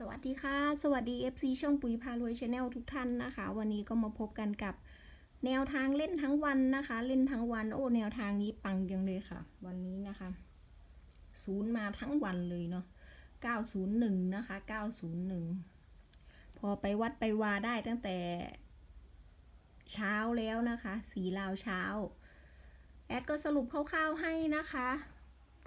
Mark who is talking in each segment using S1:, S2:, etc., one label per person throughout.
S1: สวัสดีค่ะ สวัสดี FC ช่องปุ๋ยพารวยชาแนลทุกท่านนะคะ วันนี้ก็มาพบกันกับแนวทางเล่นทั้งวันนะคะ เล่นทั้งวัน โอ้แนวทางนี้ปังยังเลยค่ะ วันนี้นะคะศูนย์มาทั้งวันเลยเนาะ901นะคะ901 พอไปวัดไปวาได้ตั้งแต่เช้าแล้วนะคะ สีลาวเช้า แอดก็สรุปคร่าวๆให้นะคะ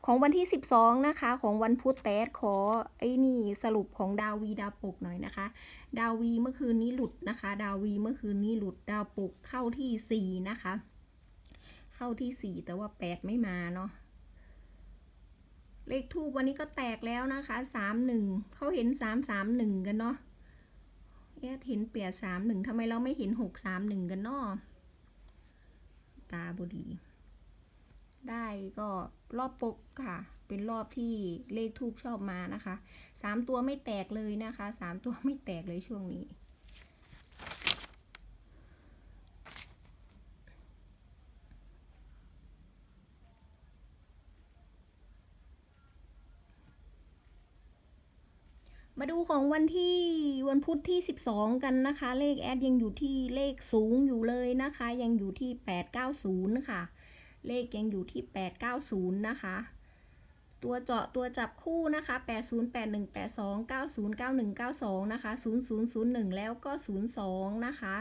S1: ของวันที่ 12 นะคะ ของวันพุธแต่แอดขอไอ้นี่สรุปของดาวีดาวปกหน่อยนะคะ ดาวีเมื่อคืนนี้หลุดนะคะ ดาวีเมื่อคืนนี้หลุดดาวปกเข้าที่4นะคะ เข้าที่4แต่ว่า 8 ไม่มาเนาะเลขทูบวันนี้ก็แตกแล้วนะคะ31เขาเห็น331กันเนาะแอดเห็นเปียด31ทำไมเราไม่เห็น631กันเนาะตาบดี ได้ก็รอบปกค่ะ เป็นรอบที่เลขทูบชอบมานะคะสามตัวไม่แตกเลยนะคะสามตัวไม่แตกเลยช่วงนี้ มาดูของวันที่วันพุธที่ 12 กันนะคะ เลขแอดยังอยู่ที่เลขสูงอยู่เลยนะคะ ยังอยู่ที่ 890 ค่ะ เลขยังอยู่ที่ 890 นะคะ ตัวเจาะตัวจับคู่นะคะ 808182 909192 นะคะ 0001 แล้วก็ 02 นะคะ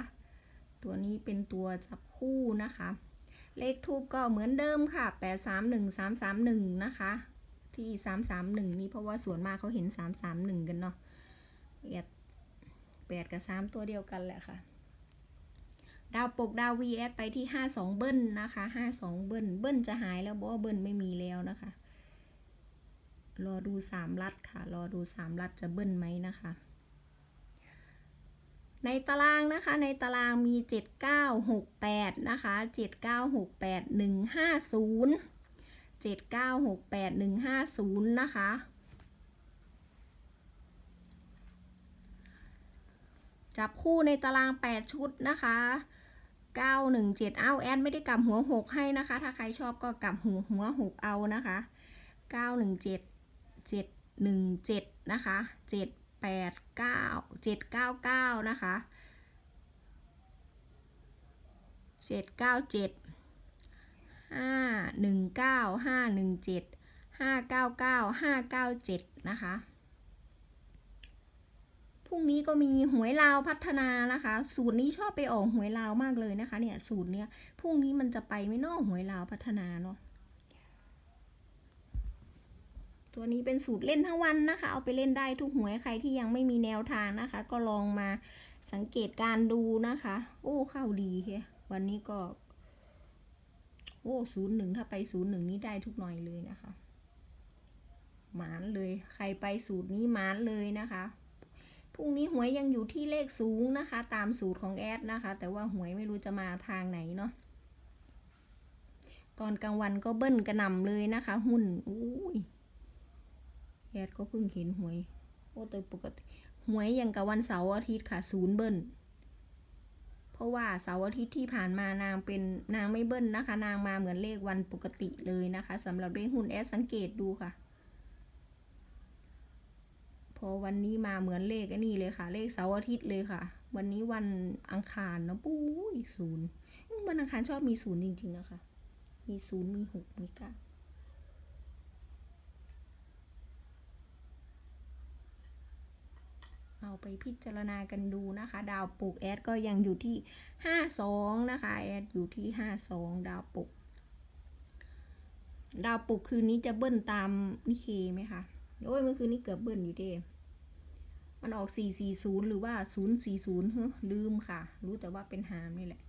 S1: ตัวนี้เป็นตัวจับคู่นะคะ เลขทูบก็เหมือนเดิมค่ะ 831331 นะคะ ที่ 331 นี่เพราะว่าส่วนมากเขาเห็น 331 กันเนาะแปดกับ 3 ตัวเดียวกันแหละค่ะ ดาวปกดาววีแอดไปที่ 52 เบิ้ลนะคะ52 เบิ้ลเบิ้ลจะหายแล้วบอกว่าเบิ้ลไม่มีแล้วนะคะ รอดู3ลัดค่ะ รอดู3ลัดจะเบิ้ลไหมนะคะ ในตารางนะคะ ในตารางมี 7968 นะคะ 7968 150 7968150 นะคะจับคู่ในตาราง 8 ชุดนะคะ 917 เอาแอดไม่ได้กลับหัว 6 ให้นะคะ ถ้าใครชอบก็กลับหัวหัว 6 เอานะคะ 917 717 นะคะ789 799 นะคะ 797ห้าหนึ่งเก้าห้าหนึ่งเจ็ดห้าเก้าเก้าห้าเก้าเจ็ดนะคะ พรุ่งนี้ก็มีหวยลาวพัฒนานะคะ สูตรนี้ชอบไปออกหวยลาวมากเลยนะคะ เนี่ยสูตรเนี้ยพรุ่งนี้มันจะไปไม่นอกหวยลาวพัฒนาเนาะตัวนี้เป็นสูตรเล่นทั้งวันนะคะ เอาไปเล่นได้ทุกหวยใครที่ยังไม่มีแนวทางนะคะ ก็ลองมาสังเกตการดูนะคะ โอ้เข้าดีเฮ้วันนี้ก็ โอ้ศูนย์หนึ่งถ้าไปศูนย์หนึ่งนี่ได้ทุกหน่อยเลยนะคะ หมานเลย ใครไปสูตรนี้หมานเลยนะคะ รุ่งนี้หวยยังอยู่ที่เลขสูงนะคะ ตามสูตรของแอดนะคะ แต่ว่าหวยไม่รู้จะมาทางไหนเนาะตอนกลางวันก็เบิ้ลกระหน่ำเลยนะคะ หุ้นอุ้ยแอดก็เพิ่งเห็นหวยโอ้แต่ปกติหวยย่างกับวันเสาร์อาทิตย์ค่ะศูนย์เบิ้ลเพราะว่าเสาร์อาทิตย์ที่ผ่านมานางเป็นนางไม่เบิ้ลนะคะ นางมาเหมือนเลขวันปกติเลยนะคะสำหรับเลขหุ้นแอดสังเกตดูค่ะ พอวันนี้มาเหมือนเลขไอ้นี่เลยค่ะ เลขเสาร์อาทิตย์เลยค่ะ วันนี้วันอังคารเนาะปุ้ยศูนย์วันอังคารชอบมีศูนย์จริงๆนะคะ มีศูนย์มีหกมีเก้าเอาไปพิจารณากันดูนะคะ ดาวปลูกแอดก็ยังอยู่ที่52นะคะแอดอยู่ที่52ดาวปลุกดาวปลุกคืนนี้จะเบิ้ลตามนิเคไหมคะ โอ้ยเมื่อคืนนี้เกือบเบิ้ลอยู่เด้มันออก 440 หรือว่า 040เฮ้ลืมค่ะ รู้แต่ว่าเป็นหามนี่แหละ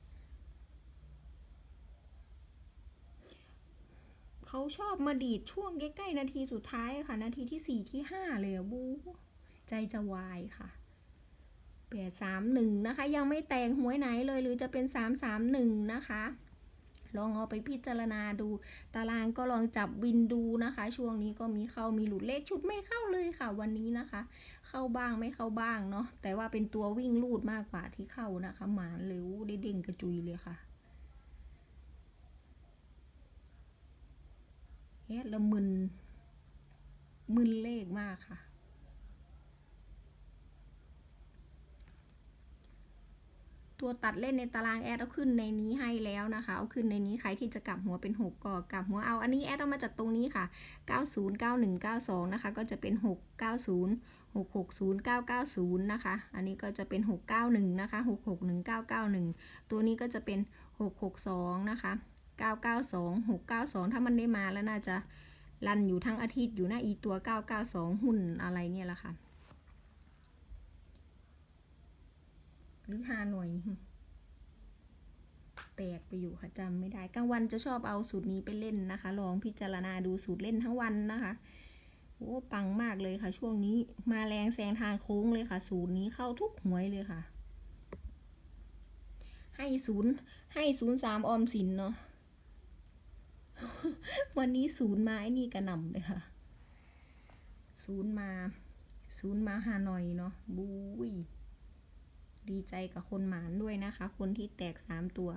S1: เขาชอบมาดีดช่วงใกล้ ๆ นาทีสุดท้ายค่ะ นาทีที่ 4 ที่ 5 เลยบู ใจจะวายค่ะแปดสามหนึ่งนะคะ ยังไม่แต่งหวยไหนเลยหรือจะเป็นสามสามหนึ่งนะคะ ลองเอาไปพิจารณาดู ตารางก็ลองจับวินดูนะคะ ช่วงนี้ก็มีเข้ามีหลุดเลขชุดไม่เข้าเลยค่ะ วันนี้นะคะ เข้าบ้างไม่เข้าบ้างเนาะแต่ว่าเป็นตัววิ่งลูดมากกว่าที่เข้านะคะหมานเร็วได้เด้งกระจุยเลยค่ะเฮ็ดละมึนมึนเลขมากค่ะ ตัวตัดเล่นในตารางแอดเอาขึ้นในนี้ให้แล้วนะคะ เอาขึ้นในนี้ใครที่จะกลับหัวเป็น 6ก็กลับหัวเอาอันนี้แอดเอามาจากตรงนี้ค่ะ 90 91 92 นะคะ ก็จะเป็น 6 90 660 990 นะคะ อันนี้ก็จะเป็น 691 นะคะ 661 991 ตัวนี้ก็จะเป็น 662 นะคะ 992 692 ถ้ามันได้มาแล้วน่าจะรันอยู่ทั้งอาทิตย์อยู่หน้าอีตัว 992 หุ้นอะไรเนี่ยแหละค่ะ หรือฮานอยแตกไปอยู่ค่ะจำไม่ได้กลางวันจะชอบเอาสูตรนี้ไปเล่นนะคะ ลองพิจารณาดูสูตรเล่นทั้งวันนะคะโอ้ปังมากเลยค่ะ ช่วงนี้มาแรงแซงทางโค้งเลยค่ะ สูตรนี้เข้าทุกหวยเลยค่ะ ให้ศูนย์ให้ศูนย์สามออมสินเนาะวันนี้ศูนย์มาไอ้นี่กระหน่ำเลยค่ะ ศูนย์มา ศูนย์มาฮานอยเนาะบุ้ย ดีใจกับคนหมานด้วยนะคะ คนที่แตกสามตัว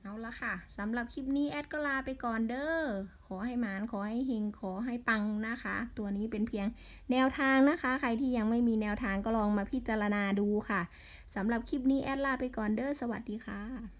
S1: เอาละค่ะสำหรับคลิปนี้แอดก็ลาไปก่อนเด้อ ขอให้หมานขอให้เฮงขอให้ปังนะคะ ตัวนี้เป็นเพียงแนวทางนะคะ ใครที่ยังไม่มีแนวทางก็ลองมาพิจารณาดูค่ะสำหรับคลิปนี้แอดลาไปก่อนเด้อ สวัสดีค่ะ